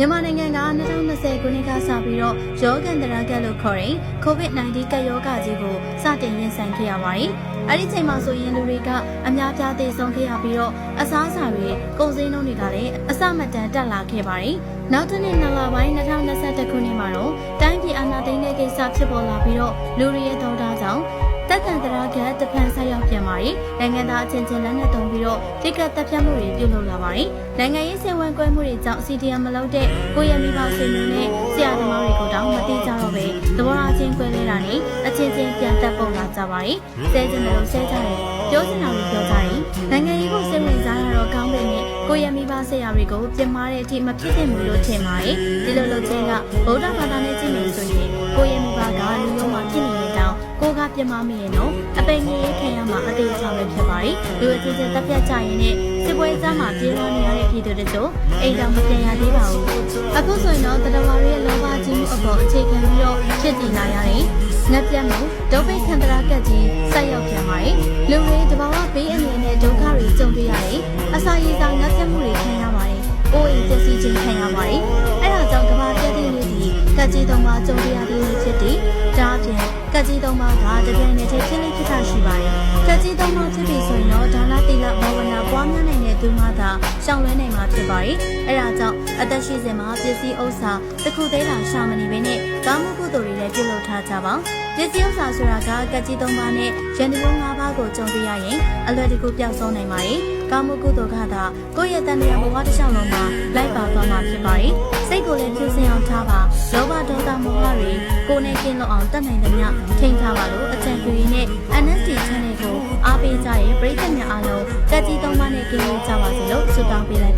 မြန်မာနိုင်ငံက2020ခုနှစ်ကစပြီးတော့ရောဂန္တရာကက်လို့ခေါ်တဲ့ COVID-19 ကပ်ရောဂါကြီးကိုစတင်ရင်ဆိုင်ခဲ့ရပါတယ်။အဲ့ဒီချိန်မှာဆိုရင်လူတွေကအများပြားသေဆုံးခဲ့ရပြီးတော့အစားအစာတွေကုန်စည်နှုန်းတွေကလည်းအစမတန်တက်လာခဲ့ပါတယ်။နောက်တစ်နှစ်နှစ်လပိုင်း2021ခုနှစ်မှာတော့တိုင်းပြည်အာဏာသိမ်းတဲ့ကိစ္စဖြစ်ပေါ်လာပြီးတော့လူတွေရဲ့တောင်းတကြောင့် တက်ကန်တရာကတဖန်ဆက်ရောက်ပြန်ပါတယ်။နိုင်ငံသားအချင်းချင်းလက်နက်တုံပြီးတော့တိကတ်တပ်ဖြတ်မှုတွေပြုလုပ်လာပါတယ်။နိုင်ငံရေးစေဝန်ကွဲမှုတွေကြောင့် CDM မလုပ်တဲ့ကိုရမီပါဆွေမျိုးနဲ့ဆရာသမားတွေကိုတောင်းမသိကြတော့ပဲသဘောထားချင်းကွဲလဲတာနဲ့အချင်းချင်းပြန်တက်ပုံလာကြပါတယ်။ဆဲချင်တယ်လို့ဆဲကြတယ်။ပြောချင်တာကိုပြောကြတယ်။နိုင်ငံရေးကိုစိတ်ဝင်စားရတော့ကောင်းပေမဲ့ကိုရမီပါဆရာတွေကိုပြင်မာတဲ့အထိမဖြစ်သင့်ဘူးလို့ထင်ပါတယ်။ဒီလိုလုပ်ခြင်းကဗုဒ္ဓဘာသာနဲ့ကြည့်နေဆိုရင်ကိုရမီ ကိုကပြမမိရင်တော့အပိန်ကြီးရေးခံရမှာအသေးချောင်းပဲဖြစ်ပါတယ်။လူအချင်းချင်းတက်ပြတ်ကြရင်နဲ့စစ်ပွဲကြားမှာပြေးလာနေရတဲ့ပြည်သူတွေတို့အိမ်တော်မပြန်ရသေးပါဘူး။အခုဆိုရင်တော့တတဝါတွေရဲ့လောဘကြီးမှုအပေါ်အခြေခံပြီးတော့ဖြစ်တည်လာရတဲ့ငက်ပြတ်မှုဒုဗိခန္တရာကက်ကြီးဆက်ရောက်ပြန်ပါတယ်။လူတွေတဘာဝဘေးအနေနဲ့ဒုက္ခတွေကြုံတွေ့ရတယ်။အစာရည်စာငက်ပြတ်မှုတွေခံရပါတယ်။အိုးအိမ်ပျက်စီးခြင်းခံရပါတယ်။အဲဒါကြောင့်ကမ္ဘာပြည့်တဲ့နေ့ဒီကက်ကြီးတော်မှာကြုံတွေ့ရတဲ့နေ့ဖြစ်တဲ့ဒါအ ပြင်ကက်ကြီးတော်မှာကတပြိုင်နက်တည်းဖြစ်လိမ့်ဖြစ်တာရှိပါတယ်။ကက်ကြီးတော်မှာဖြစ်ပြီဆိုရင်တော့ဒါနတိလဘာဝနာပွားများနိုင်တဲ့သူမှသာရှောင်လွှဲနိုင်မှာဖြစ်ပါတယ်။အဲဒါကြောင့်အသက်ရှိစဉ်မှာပစ္စည်းဥစ္စာတစ်ခုသေးတာရှာမနေဘဲနဲ့ကာမှုကုသိုလ်တွေလည်းပြုလုပ်ထားကြပါ။ပစ္စည်းဥစ္စာဆိုတာကကက်ကြီးသုံးပါးနဲ့ရန်သူ၅ပါးကိုကြုံတွေ့ရရင်အလွယ်တကူပျောက်ဆုံးနိုင်ပါတယ်။ကာမှုကုသိုလ်ကသာကိုယ့်ရဲ့တန်တရားဘဝတစ်လျှောက်လုံးမှာလိုက်ပါသွားမှာဖြစ်ပါတယ်။ ကိုယ်နဲ့ကင်းလွတ်အောင်တတ်နိုင်သမျှထိန်းထားပါလို့အကြံပြုရင်းနဲ့ NST Channel ကိုအားပေးကြတဲ့ပရိသတ်များအားလုံးကက်ကြီးသုံးပါးနဲ့ကင်းလို့ကြပါစေလို့ဆုတောင်းပေးလိုက်ပါတယ်ရှင်။